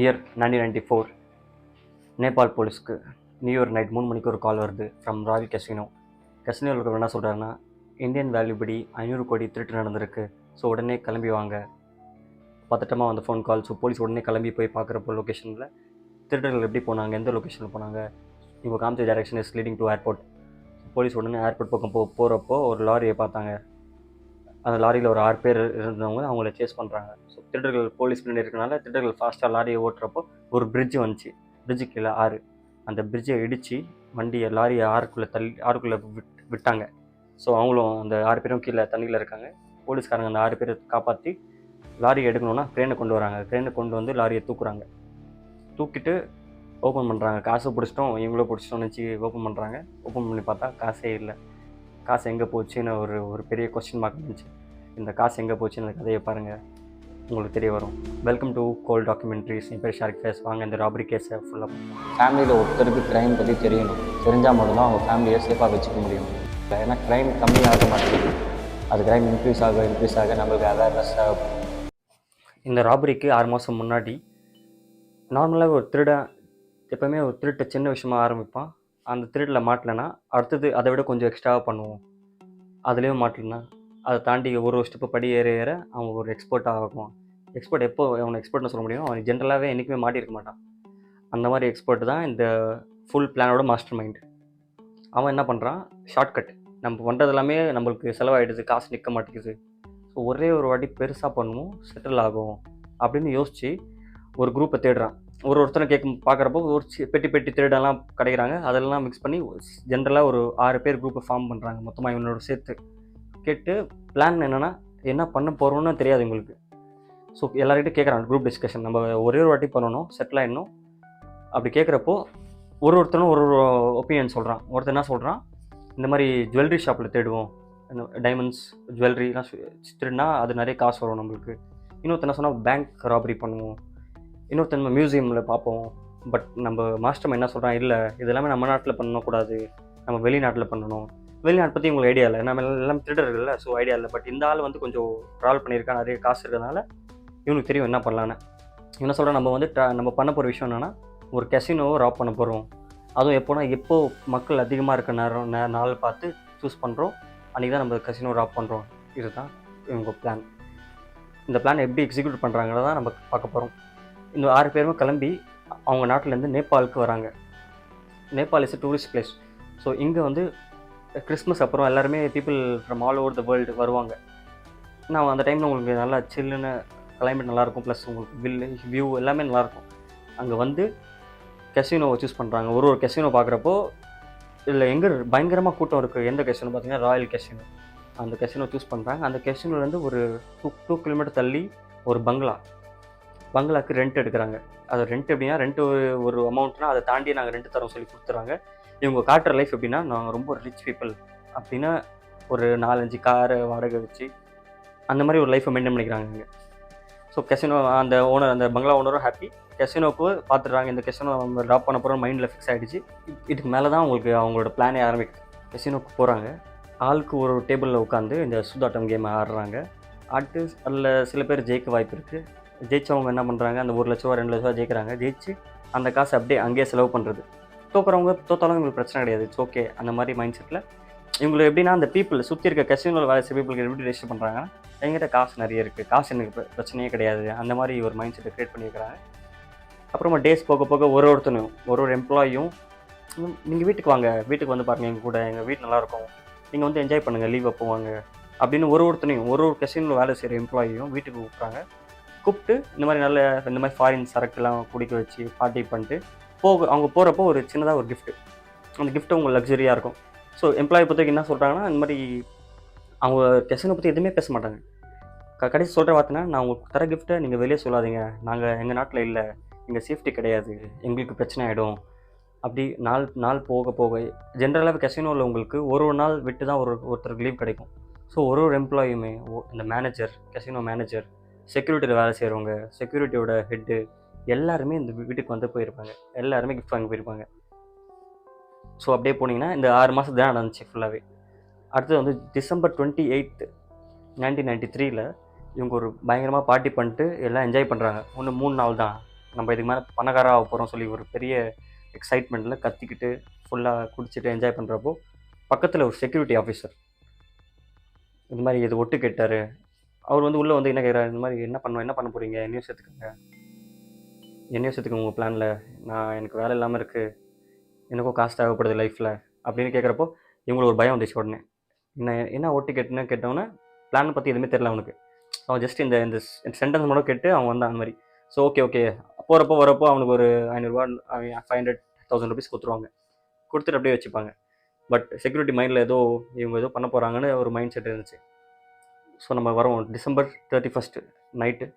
Year nineteen ninety four Nepal போலீஸ்க்கு new year night மூணு மணிக்கு ஒரு கால் வருது ஃப்ரம் ராவி கசினோ கசினோவில் இருக்கிற என்ன சொல்கிறாருன்னா இந்தியன் வேல்யூ படி ஐநூறு கோடி திருட்டு நடந்திருக்கு. ஸோ உடனே கிளம்பி வாங்க. பதட்டமாக வந்த ஃபோன் கால் ஸோ போலீஸ் உடனே கிளம்பி போய் பார்க்குறப்போ லொக்கேஷனில் திருடர்கள் எப்படி போனாங்க எந்த லொக்கேஷனில் போனாங்க இவங்க காமிச்ச direction is leading to airport police உடனே ஏர்போர்ட் பக்கம் போ போகிறப்போ ஒரு லாரியை பார்த்தாங்க. அந்த லாரியில் ஒரு ஆறு பேர் இருந்தவங்க அவங்கள சேஸ் பண்ணுறாங்க ஸோ திருடர்கள் போலீஸ் பின்னாடி இருக்கனால திருடர்கள் ஃபாஸ்ட்டாக லாரியை ஓட்டுறப்போ ஒரு பிரிட்ஜ் வந்துச்சு. பிரிட்ஜு கீழே ஆறு. அந்த பிரிட்ஜை இடித்து வண்டியை லாரியை ஆறுக்குள்ளே தள்ளி ஆறுக்குள்ளே விட் விட்டாங்க. ஸோ அவங்களும் அந்த ஆறு பேரும் கீழே தண்ணியில் இருக்காங்க. போலீஸ்காரங்க அந்த ஆறு பேரை காப்பாற்றி லாரி எடுக்கணும்னா க்ரேனை கொண்டு வராங்க. க்ரேனை கொண்டு வந்து லாரியை தூக்குறாங்க. தூக்கிட்டு ஓப்பன் பண்ணுறாங்க காசு பிடிச்சிட்டோம் இவங்களும் பிடிச்சிட்டோம்னு வச்சு ஓப்பன் பண்ணுறாங்க ஓப்பன் பண்ணி பார்த்தா காசே இல்லை. காசு எங்கே போச்சுன்னு ஒரு ஒரு பெரிய கொஸ்டின் மார்க் இருந்துச்சு இந்த காசு எங்கே போச்சுன்னு அந்த கதையை பாருங்கள் உங்களுக்கு தெரிய வரும். வெல்கம் டு கோல் டாக்குமெண்ட்ரிஸ் என் பேர் ஷாரிக் ஃபேஸ். வாங்க இந்த ராபரி கேஸை ஃபுல்லாக ஃபேமிலியில் ஒருத்தருக்கு க்ரைம் பற்றி தெரியணும். தெரிஞ்சால் மட்டும்தான் அவங்க ஃபேமிலியை சேஃபாக வச்சுக்க முடியும். ஏன்னா க்ரைம் கம்மியாக மாட்டேங்குது அது க்ரைம் இன்க்ரீஸ் ஆக இன்க்ரீஸ் ஆக நம்மளுக்கு அவேர்னஸ் இந்த ராபரிக்கு ஆறு மாதம் முன்னாடி நார்மலாக ஒரு திருடன் எப்போவுமே ஒரு திருட்டை சின்ன விஷயமா ஆரம்பிப்பான். அந்த திருட்டில் மாட்டலைன்னா அடுத்தது அதை விட கொஞ்சம் எக்ஸ்ட்ராவாக பண்ணுவோம். அதுலேயும் மாட்டலனா அதை தாண்டி ஒரு ஒரு ஸ்டெப்பு படி ஏற ஏற அவன் ஒரு எக்ஸ்பர்ட் ஆகும் எக்ஸ்பர்ட் எப்போ அவனை எக்ஸ்பர்ட்னு சொல்ல முடியும் அவன் ஜென்ரலாகவே என்றைக்குமே மாட்டியிருக்க மாட்டான். அந்த மாதிரி எக்ஸ்பர்ட் தான் இந்த ஃபுல் பிளானோட மாஸ்டர் மைண்ட் அவன் என்ன பண்ணுறான் ஷார்ட்கட் நம்ம பண்ணுறது எல்லாமே நம்மளுக்கு செலவாயிடுது காசு நிற்க மாட்டேங்குது. ஸோ ஒரே ஒரு வாட்டி பெருசாக பண்ணுவோம் செட்டில் ஆகும் அப்படின்னு யோசித்து ஒரு குரூப்பை தேடுறான். ஒரு ஒருத்தனை கேட்க பார்க்குறப்போ ஒரு பெட்டி பெட்டி திருடெல்லாம் கிடைக்கிறாங்க. அதெல்லாம் மிக்ஸ் பண்ணி ஜென்ரலாக ஒரு ஆறு பேர் குரூப்பை ஃபார்ம் பண்ணுறாங்க மொத்தமாக இவனோட சேர்த்து. கேட்டு பிளான் என்னென்னா என்ன பண்ண போகிறோன்னு தெரியாது உங்களுக்கு ஸோ எல்லார்கிட்டையும் கேட்குறாங்க குரூப் டிஸ்கஷன் நம்ம ஒரே ஒரு வாட்டி பண்ணணும் செட்டில் ஆகிடணும் அப்படி கேட்குறப்போ ஒரு ஒருத்தனும் ஒரு ஒரு ஒப்பீனியன் சொல்கிறான் ஒருத்தன் என்ன சொல்கிறான் இந்த மாதிரி ஜுவல்லரி ஷாப்பில் தேடுவோம். டைமண்ட்ஸ் ஜுவல்லரிலாம் திருடினா அது நிறைய காசு வரும் நம்மளுக்கு. இன்னொருத்தன் என்ன சொன்னால் பேங்க் ராபரி பண்ணுவோம். இன்னொருத்தன் நம்ம மியூசியமில் பார்ப்போம். பட் நம்ம மாஸ்டர் என்ன சொல்கிறான் இல்லை இது எல்லாமே நம்ம நாட்டில் பண்ணக்கூடாது. நம்ம வெளிநாட்டில் பண்ணணும். வெளிநாடு பற்றி உங்களுக்கு ஐடியா இல்லை. நம்ம எல்லாம் திருடர்கள்ல ஸோ ஐடியா இல்லை. பட் இந்த ஆள் வந்து கொஞ்சம் ட்ராவல் பண்ணியிருக்கான் நிறைய காசு இருக்கிறதுனால இவனுக்கு தெரியும் என்ன பண்ணலான்னு என்ன சொல்கிறேன் நம்ம வந்து நம்ம பண்ண போகிற விஷயம் என்னென்னா ஒரு கெசினோவை ராப் பண்ண போகிறோம் அதுவும் எப்போனா எப்போ மக்கள் அதிகமாக இருக்க நேரம் நே- நாள் பார்த்து சூஸ் பண்ணுறோம் அன்றைக்கி தான் நம்ம கசினோ ராப் பண்ணுறோம் இதுதான் இவங்க பிளான் இந்த பிளான் எப்படி எக்ஸிக்யூட் பண்ணுறாங்கிறத தான் நம்ம பார்க்க போகிறோம் இந்த ஆறு பேருமே கிளம்பி அவங்க நாட்டிலேருந்து நேபாளுக்கு வராங்க. Nepal is tourist place so இங்கே வந்து கிறிஸ்மஸ் அப்புறம் எல்லாருமே people from all over the world வருவாங்க. நான் அந்த டைமில் உங்களுக்கு நல்லா சில்லுன்னு கிளைமேட் நல்லாயிருக்கும் ப்ளஸ் உங்களுக்கு வில்லேஜ் வியூ எல்லாமே நல்லாயிருக்கும் அங்கே வந்து கெசினோவை சூஸ் பண்ணுறாங்க ஒரு ஒரு கெசினோ பார்க்குறப்போ இதில் எங்கே பயங்கரமாக கூட்டம் இருக்குது எந்த கெசினோ பார்த்தீங்கன்னா ராயல் கெசினோ அந்த கெசினோ சூஸ் பண்ணுறாங்க அந்த கெசினோலேருந்து ஒரு டூ டூ கிலோமீட்டர் தள்ளி ஒரு பங்களா பங்களாக்கு ரெண்ட் எடுக்கிறாங்க. அது ரெண்ட் எப்படின்னா ரெண்ட் ஒரு ஒரு அமௌண்ட்னா அதை தாண்டி நாங்கள் ரெண்ட் தரோம் சொல்லி கொடுத்துறாங்க இவங்க காட்டுற லைஃப் எப்படின்னா நாங்கள் ரொம்ப ரிச் பீப்புள் அப்படின்னா ஒரு நாலஞ்சு காரை வாடகை வச்சு அந்த மாதிரி ஒரு லைஃப்பை மெயின்டைன் பண்ணிக்கிறாங்க இங்கே. ஸோ கெசினோ அந்த ஓனர் அந்த பங்களா ஓனரும் ஹாப்பி கெசினோக்கு பார்த்துட்றாங்க இந்த கெசினோ அவங்க ட்ராப் பண்ண போகிறோம் மைண்டில் ஃபிக்ஸ் ஆகிடுச்சு இதுக்கு மேலே தான் அவங்களுக்கு அவங்களோட பிளானே ஆரம்பிக்குது. கெசினோக்கு போகிறாங்க ஆளுக்கு ஒரு டேபிளில் உட்காந்து இந்த சூதாட்டம் கேம் ஆடுறாங்க. ஆட்டு அதில் சில பேர் ஜெயிக்க வாய்ப்பு இருக்குது ஜெயிச்சவங்க என்ன பண்ணுறாங்க அந்த ஒரு லட்ச ரூபா ரெண்டு லட்ச ரூபா ஜெயிக்கிறாங்க. ஜெயிச்சு அந்த காசை அப்படியே அங்கேயே செலவு பண்ணுறது தோக்குறவங்க தோத்தாலும் எங்களுக்கு பிரச்சனை கிடையாது. இட்ஸ் ஓகே அந்த மாதிரி மைண்ட் செட்டில் இவங்களுக்கு எப்படின்னா அந்த பீப்புள் சுற்றி இருக்க கசினோவில் வேலை செய்ய பீப்புளுக்கு எப்படி ரெஜிஸ்டர் பண்ணுறாங்கன்னா எங்கிட்ட காசு நிறைய இருக்குது காசு எனக்கு பிரச்சனையே கிடையாது. அந்த மாதிரி ஒரு மைண்ட் செட்டை க்ரியேட் பண்ணியிருக்கிறாங்க. அப்புறமா டேஸ் போக போக ஒரு ஒருத்தனும் ஒரு ஒரு எம்ப்ளாயும் நீங்கள் வீட்டுக்கு வாங்க. வீட்டுக்கு வந்து பாருங்கள் எங்கள் கூட. எங்கள் வீடு நல்லாயிருக்கும் நீங்கள் வந்து என்ஜாய் பண்ணுங்கள் லீவ் அப்போ வாங்க. அப்படின்னு ஒரு ஒருத்தனையும் ஒரு ஒரு கசினில் வேலை செய்கிற எம்ப்ளாயியும் வீட்டுக்கு கூப்பிட்றாங்க. கூப்பிட்டு இந்த மாதிரி நல்ல இந்த மாதிரி ஃபாரின் சரக்குலாம் குடிக்க வச்சு பார்ட்டி பண்ணிட்டு போக அவங்க போகிறப்போ ஒரு சின்னதாக ஒரு கிஃப்ட்டு அந்த கிஃப்ட்டு உங்களுக்கு லக்ஸரியாக இருக்கும். ஸோ எம்ப்ளாயி பொறுத்தவரைக்கும் என்ன சொல்கிறாங்கன்னா இந்த மாதிரி அவங்க கெசினை பற்றி எதுவுமே பேச மாட்டாங்க. க கடைசி சொல்கிற வார்த்தைனா நான் உங்களுக்கு தர கிஃப்ட்டை நீங்கள் வெளியே சொல்லாதீங்க. நாங்கள் எங்கள் நாட்டில் இல்லை. இங்கே சேஃப்டி கிடையாது. எங்களுக்கு பிரச்சனை ஆகிடும் அப்படி நாள் நாள் போக போக ஜென்ரலாகவே கெசினோவில் உங்களுக்கு ஒரு ஒரு நாள் விட்டு தான் ஒரு ஒருத்தருக்கு லீவ் கிடைக்கும். ஸோ ஒரு ஒரு எம்ப்ளாயுமே இந்த மேனேஜர் கெசினோ மேனேஜர் செக்யூரிட்டியில் வேலை செய்கிறவங்க செக்யூரிட்டியோட ஹெட்டு எல்லாருமே இந்த வீட்டுக்கு வந்து போயிருப்பாங்க. எல்லாருமே கிஃப்ட் வாங்கி போயிருப்பாங்க. ஸோ அப்படியே போனீங்கன்னா இந்த ஆறு மாதம் தான் நடந்துச்சு ஃபுல்லாகவே அடுத்தது வந்து December twenty eight nineteen ninety த்ரீல இவங்க ஒரு பயங்கரமாக பார்ட்டி பண்ணிட்டு எல்லாம் என்ஜாய் பண்ணுறாங்க ஒன்று மூணு நாள் தான். நம்ம இதுக்கு மேலே பணக்காரா ஆக போகிறோம் சொல்லி ஒரு பெரிய எக்ஸைட்மெண்ட்டில் கத்திக்கிட்டு ஃபுல்லாக குடிச்சிட்டு என்ஜாய் பண்ணுறப்போ பக்கத்தில் ஒரு செக்யூரிட்டி ஆஃபீஸர் இந்த மாதிரி இது ஒட்டு கேட்டார்? அவர் வந்து உள்ளே வந்து என்ன கேட்குறாரு இந்த மாதிரி என்ன பண்ணுவோம் என்ன பண்ண போகிறீங்க நியூஸ் எடுத்துக்கோங்க. என்னையும் சேர்த்துக்கோங்க உங்கள் பிளானில் நான் எனக்கு வேலை இல்லாமல் இருக்குது எனக்கும் காசு தேவைப்படுது லைஃப்பில் அப்படின்னு கேட்குறப்போ இவங்களுக்கு ஒரு பயம் வந்துச்சு உடனே. என்ன என்ன ஓட்டு கேட்டுன்னு கேட்டவொன்னே பிளான் பற்றி எதுவுமே தெரில அவனுக்கு. அவன் ஜஸ்ட் இந்த இந்த சென்டென்ஸ் மட்டும் கேட்டு அவன் வந்தான் அந்த மாதிரி. ஸோ ஓகே ஓகே போகிறப்போ வரப்போ அவனுக்கு ஒரு ஐநூறுரூவா ஃபைவ் ஹண்ட்ரட் தௌசண்ட் ருபீஸ் கொடுத்துருவாங்க. கொடுத்துட்டு அப்படியே வச்சுப்பாங்க. பட் செக்யூரிட்டி மைண்டில் ஏதோ இவங்க ஏதோ பண்ண போகிறாங்கன்னு ஒரு மைண்ட் செட் இருந்துச்சு. ஸோ நம்ம வரோம். December thirty first night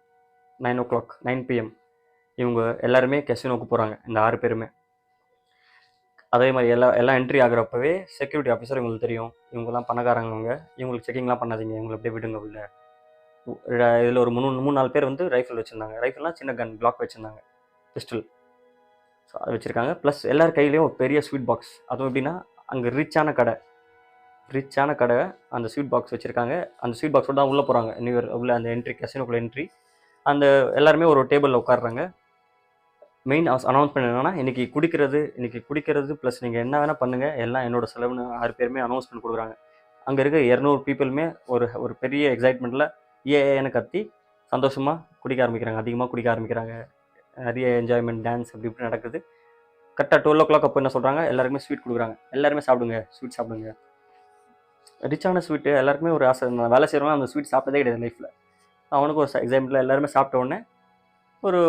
nine o'clock nine PM இவங்க எல்லாருமே கெசினோக்கு போகிறாங்க இந்த ஆறு பேருமே. அதே மாதிரி எல்லா எல்லாம் என்ட்ரி ஆகிறப்பவே செக்யூரிட்டி ஆஃபீஸர் இவங்களுக்கு தெரியும். இவங்கெல்லாம் பணக்காரங்க இவங்களுக்கு செக்கிங்லாம் பண்ணாதீங்க. இவங்களை அப்படியே விடுங்க உள்ள இதில் ஒரு மூணு மூணு நாலு பேர் வந்து ரைஃபிள் வச்சுருந்தாங்க. ரைஃபிள்லாம் சின்ன கன் பிளாக் வச்சுருந்தாங்க. பிஸ்டல் ஸோ அது வச்சுருக்காங்க. ப்ளஸ் எல்லார் கையிலையும் ஒரு பெரிய ஸ்வீட் பாக்ஸ் அதுவும் எப்படின்னா அங்கே ரிச்சான கடை. ரிச்சான கடை. அந்த ஸ்வீட் பாக்ஸ் வச்சுருக்காங்க. அந்த ஸ்வீட் பாக்ஸோட தான் உள்ளே போகிறாங்க நியூ இயர் உள்ள அந்த என்ட்ரி கசினோக்குள்ள என்ட்ரி அந்த எல்லாருமே ஒரு டேபிளில் உட்காடுறாங்க மெயின் அனௌன்ஸ் என்னன்னா இன்றைக்கி குடிக்கிறது இன்றைக்கி குடிக்கிறது ப்ளஸ் நீங்கள் என்ன வேணால் பண்ணுங்கள் எல்லாம் என்னோட செலவுன்னு ஆறு பேருமே அனௌன்ஸ்மெண்ட் கொடுக்குறாங்க. அங்கே இருக்க இரநூறு பீப்புளுமே ஒரு ஒரு பெரிய எக்ஸைட்மெண்ட்டில் ஏஏன்னு கத்தி சந்தோஷமாக குடிக்க ஆரம்பிக்கிறாங்க. அதிகமாக குடிக்க ஆரம்பிக்கிறாங்க. நிறைய என்ஜாய்மெண்ட் டான்ஸ் அப்படி இப்படி நடக்குது. கரெக்டாக டுவெல் ஓ கிளாக் அப்போ என்ன சொல்கிறாங்க எல்லாருக்குமே ஸ்வீட் கொடுக்குறாங்க. எல்லாருமே சாப்பிடுங்க. ஸ்வீட் சாப்பிடுங்க. ரிச்சான ஸ்வீட்டு எல்லாருக்குமே ஒரு ஆசை. நான் வேலை செய்கிறவங்க அந்த ஸ்வீட் சாப்பிட்டதே கிடையாது லைஃப்பில் அவனுக்கு ஒரு எக்ஸாம்பிளில் எல்லாருமே சாப்பிட்ட உடனே ஒரு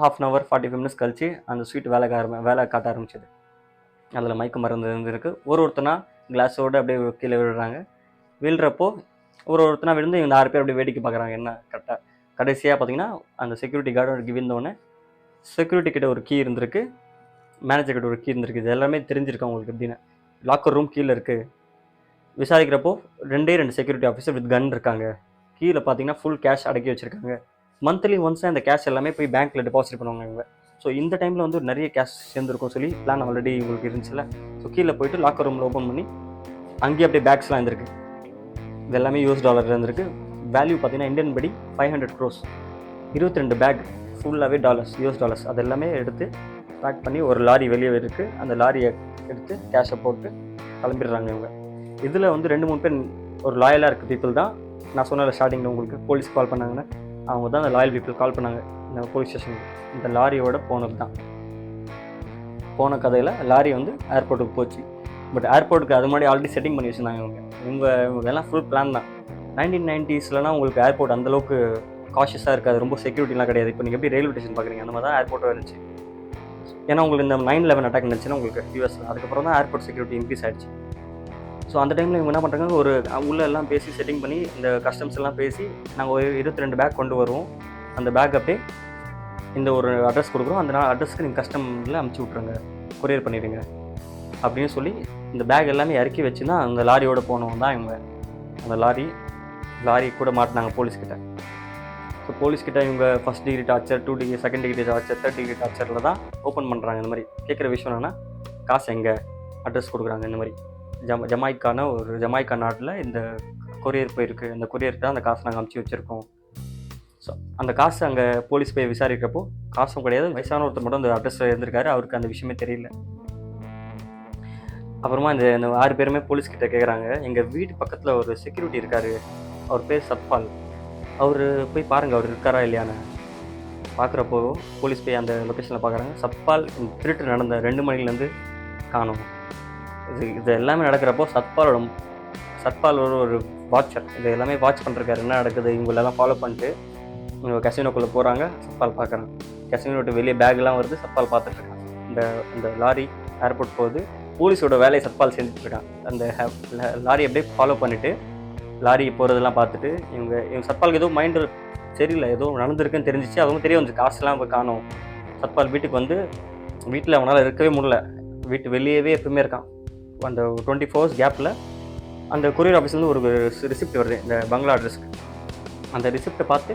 half an hour forty five minutes கழிச்சு அந்த ஸ்வீட் வேலை ஆரம்பி வேலை காட்ட ஆரம்பிச்சது. அதில் மயக்க மருந்து இருந்திருக்கு. ஒரு ஒருத்தனா கிளாஸோடு அப்படியே கீழே விழுறாங்க. விழுறப்போ ஒரு ஒருத்தனா விழுந்து இந்த ஆறு பேர் அப்படியே வேடிக்கை பார்க்குறாங்க என்ன கரெக்டாக கடைசியாக பார்த்தீங்கன்னா அந்த செக்யூரிட்டி கார்டு விழுந்தோடனே செக்யூரிட்டி கிட்ட ஒரு கீ இருந்திருக்கு. மேனேஜர் கிட்ட ஒரு கீ இருந்திருக்கு. இது எல்லாமே தெரிஞ்சிருக்கு அவங்களுக்கு எப்படின்னு. லாக்கர் ரூம் கீழே இருக்குது விசாரிக்கிறப்போ ரெண்டே ரெண்டு செக்யூரிட்டி ஆஃபீஸர் வித் கன் இருக்காங்க. கீழே பார்த்தீங்கன்னா ஃபுல் கேஷ் அடக்கி வச்சுருக்காங்க. மந்த்லி ஒன்ஸ் அந்த கேஷ் எல்லாமே போய் பேங்க்கில் டெபாசிட் பண்ணுவாங்க இவங்க. ஸோ இந்த டைமில் வந்து நிறைய கேஷ் சேர்ந்துருக்கும் சொல்லி பிளான் ஆல்ரெடி உங்களுக்கு இருந்துச்சுல ஸோ கீழே போயிட்டு லாக்கர் ரூமில் ஓப்பன் பண்ணி அங்கேயே அப்படியே பேக்ஸ்லாம் இருந்திருக்கு. இது எல்லாமே யூஎஸ் டாலர் இருந்திருக்கு. வேல்யூ பார்த்தீங்கன்னா இந்தியன் படி ஃபைவ் ஹண்ட்ரட் க்ரோஸ் இருபத்தி ரெண்டு பேக் ஃபுல்லாகவே டாலர்ஸ் யூஎஸ் டாலர்ஸ் அது எல்லாமே எடுத்து பேக் பண்ணி ஒரு லாரி வெளியே இருக்குது அந்த லாரியை எடுத்து கேஷை போட்டு கிளம்பிடுறாங்க இவங்க. இதில் வந்து ரெண்டு மூணு பேர் ஒரு லாயலாக இருக்க பீப்புள் தான். நான் சொன்ன ஸ்டார்டிங்கில் உங்களுக்கு போலீஸ் கால் பண்ணாங்கன்னா. அவங்க தான் அந்த லாயல் பீப்புள் கால் பண்ணாங்க. இந்த போலீஸ் ஸ்டேஷனுக்கு இந்த லாரியோட போனது தான். போன கதையில் லாரி வந்து ஏர்போர்ட்டுக்கு போச்சு. பட் ஏர்போர்ட்டுக்கு அது மாதிரி ஆல்ரெடி செட்டிங் பண்ணி வச்சுருந்தாங்க இவங்க. இவங்க இவங்கெல்லாம் ஃபுல் பிளான் தான். நைன்டீன் நைன்ட்டீஸ்லலாம் உங்களுக்கு ஏர்போர்ட் அந்தளவுக்கு காஷியஸாக இருக்காது. ரொம்ப செக்யூரிட்டிலாம் கிடையாது. இப்போ நீங்கள் எப்படி ரயில்வே ஸ்டேஷன் பார்க்குறீங்க? அந்த மாதிரி தான் ஏர்போர்ட்டும் இருந்துச்சு. ஏன்னா உங்களுக்கு இந்த நைன் லெவன் அட்டாக் நடந்துச்சுன்னா உங்களுக்கு யூஎஸ் அதுக்கப்புறம் தான் ஏர்போர்ட் செக்யூரிட்டி இன்க்ரீஸ் ஆயிடுச்சு. ஸோ அந்த டைமில் இவங்க என்ன பண்ணுறாங்க ஒரு உள்ள எல்லாம் பேசி செட்டிங் பண்ணி இந்த கஸ்டம்ஸ் எல்லாம் பேசி நாங்கள் ஒரு இருபத்தி ரெண்டு பேக் கொண்டு வருவோம். அந்த பேக் அப்படியே இந்த ஒரு அட்ரஸ் கொடுக்குறோம். அந்த அட்ரஸ்க்கு நீங்கள் கஸ்டமில் அமுச்சு விட்ருங்க கொரியர் பண்ணிடுங்க. அப்படின்னு சொல்லி இந்த பேக் எல்லாமே இறக்கி வச்சு தான் அந்த லாரியோட போனவங்க தான் இவங்க. அந்த லாரி லாரி கூட மாட்டினாங்க போலீஸ்கிட்ட ஸோ போலீஸ்கிட்ட இவங்க first degree torture two degree second degree torture third degree டார்ச்சரில் தான் ஓப்பன் பண்ணுறாங்க இந்த மாதிரி. கேட்குற விஷயம் என்னென்னா காசு எங்கே? அட்ரஸ் கொடுக்குறாங்க இந்த மாதிரி. ஜம ஜமாய்க்கான ஒரு ஜமாய்க்கா நாட்டில் இந்த கொரியர் போயிருக்கு. அந்த கொரியருக்கு தான் அந்த காசு நாங்கள் அமுச்சு வச்சுருக்கோம். ஸோ அந்த காசு அங்கே போலீஸ் போய் விசாரிக்கிறப்போ காசும் கிடையாது. வயசான ஒருத்தர் மட்டும் அந்த அட்ரஸ் இருந்திருக்காரு. அவருக்கு அந்த விஷயமே தெரியல. அப்புறமா இந்த இந்த ஆறு பேருமே போலீஸ் கிட்ட கேட்குறாங்க எங்கள் வீட்டு பக்கத்தில் ஒரு செக்யூரிட்டி இருக்காரு. அவர் பேர் சத்பால். அவர் போய் பாருங்கள் அவர் இருக்காரா இல்லையான்னு. பார்க்குறப்போ போலீஸ் போய் அந்த லொக்கேஷனில் பார்க்குறாங்க சத்பால் திருட்டு நடந்த ரெண்டு மணிலேருந்து காணும். இது இது எல்லாமே நடக்கிறப்போ சத்பாலோட சத்பால் ஒரு ஒரு வாட்சர் இது எல்லாமே வாட்ச் பண்ணுறாரு என்ன நடக்குது இவங்களெல்லாம் ஃபாலோ பண்ணிட்டு இவங்க கசினோக்குள்ளே போகிறாங்க சப்பால் பார்க்குறாங்க. கசினோ விட்டு வெளியே பேக்லாம் வருது சப்பால் பார்த்துட்ருக்கான். இந்த இந்த லாரி ஏர்போர்ட் போகுது போலீஸோட வேலையை சத்பால் செஞ்சுட்ருக்கான். அந்த லாரி அப்படியே ஃபாலோ பண்ணிவிட்டு லாரி போகிறதெல்லாம் பார்த்துட்டு இவங்க இவங்க சத்பாலுக்கு எதுவும் மைண்டு சரியில்லை ஏதோ நடந்திருக்குன்னு தெரிஞ்சிச்சு அதுவும் தெரிய வந்துச்சு காசுலாம் இப்போ காணும். சத்பால் வீட்டுக்கு வந்து வீட்டில் அவனால் இருக்கவே முடியல. வீட்டு வெளியவே எப்பவுமே இருக்கான். அந்த டுவெண்ட்டி ஃபோர்ஸ் கேப்பில் அந்த கொரியர் ஆஃபீஸ்லேருந்து ஒரு ரிசிப்ட் வருது இந்த பங்களா அட்ரஸ்க்கு அந்த ரிசிப்ட்டை பார்த்து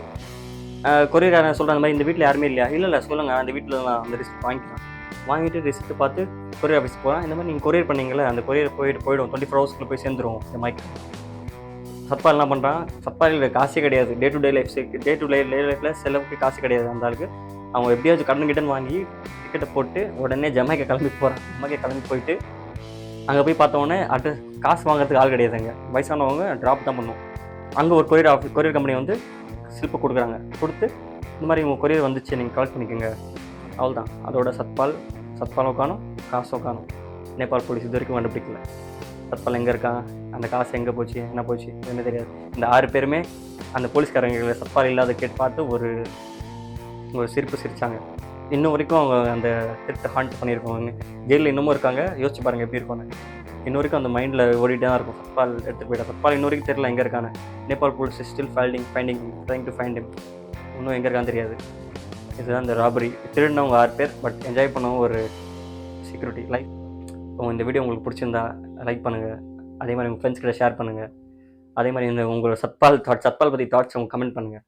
கொரியர் சொல்கிற அந்த மாதிரி இந்த வீட்டில் யாருமே இல்லையா? இல்லை இல்லை சொல்லுங்கள் அந்த வீட்டில் நான் அந்த ரிசிப்ட் வாங்கிக்கலாம் வாங்கிட்டு ரிசிப்ட் பார்த்து கொரியர் ஆஃபீஸ் போகிறேன் இந்த மாதிரி நீங்கள் கொரியர் பண்ணீங்களே அந்த கொரியர் போயிட்டு போயிடும். டுவெண்ட்டி ஃபோர் ஹவர்ஸ்க்குள்ள போய் சேர்ந்துரும் இந்த மைக் சத்பால் என்ன பண்ணுறான் சத்பாலில் காசே கிடையாது. Day to day life day to day லைஃப்பில் செலவுக்கு காசு கிடையாது அந்த ஆளுக்கு. அவங்க எப்படியாச்சும் கடன் கிட்டன் வாங்கி டிக்கெட்டை போட்டு உடனே ஜமைக்கா கிளம்பி போகிறான் ஜமைக்கா கிளம்பி போயிட்டு அங்கே போய் பார்த்தோன்னே அட்ரஸ் காசு வாங்குறதுக்கு ஆள் கிடையாதுங்க. வயசானவங்க ட்ராப் தான் பண்ணும். அங்கே ஒரு கொரியர் ஆஃபீஸ் கொரியர் கம்பெனி வந்து ஸ்லிப்பை கொடுக்குறாங்க. கொடுத்து இந்த மாதிரி உங்கள் கொரியர் வந்துச்சு நீங்கள் கலெக்ட் பண்ணிக்கோங்க. அவ்வளோதான் அதோட சத்பால் சத்பாலும் காணும் காசும் காணும் நேபாள் போலீஸ் இது வரைக்கும் கண்டுபிடிக்கல. சத்பால் எங்கே இருக்கான் அந்த காசு எங்கே போச்சு? என்ன போச்சு? என்ன தெரியாது. இந்த ஆறு பேருமே அந்த போலீஸ்காரங்க சத்பால் இல்லாத கேட்டு பார்த்து ஒரு ஒரு சிரிப்பு சிரித்தாங்க இன்னும் வரைக்கும் அவங்க அந்த டெத்தை ஹாண்ட் பண்ணியிருக்கவங்க ஜெயிலில் இன்னமும் இருக்காங்க. யோசிச்சு பாருங்கள் எப்படி இருக்கும் இன்ன வரைக்கும் அந்த மைண்டில் ஓடிட்டே தான் இருக்கும். சத்பால் எடுத்துகிட்டு போயிட்டா. சத்பால் இன்ன வரைக்கும் தெரியல எங்கே இருக்கானு Nepal police still finding finding trying to find இன்னும் எங்கே இருக்கான்னு தெரியாது. இதுதான் இந்த ராபரி திருடினவங்க ஆறு பேர் பட் என்ஜாய் பண்ணவங்க ஒரு செக்யூரிட்டி லைக் இந்த வீடியோ உங்களுக்கு பிடிச்சிருந்தா லைக் பண்ணுங்கள் அதே மாதிரி உங்கள் ஃப்ரெண்ட்ஸ் கிட்ட ஷேர் பண்ணுங்கள் அதே மாதிரி இந்த உங்களோட சத்பால் தாட் சத்பால் பற்றி தாட்ஸ் அவங்க கமெண்ட் பண்ணுங்கள்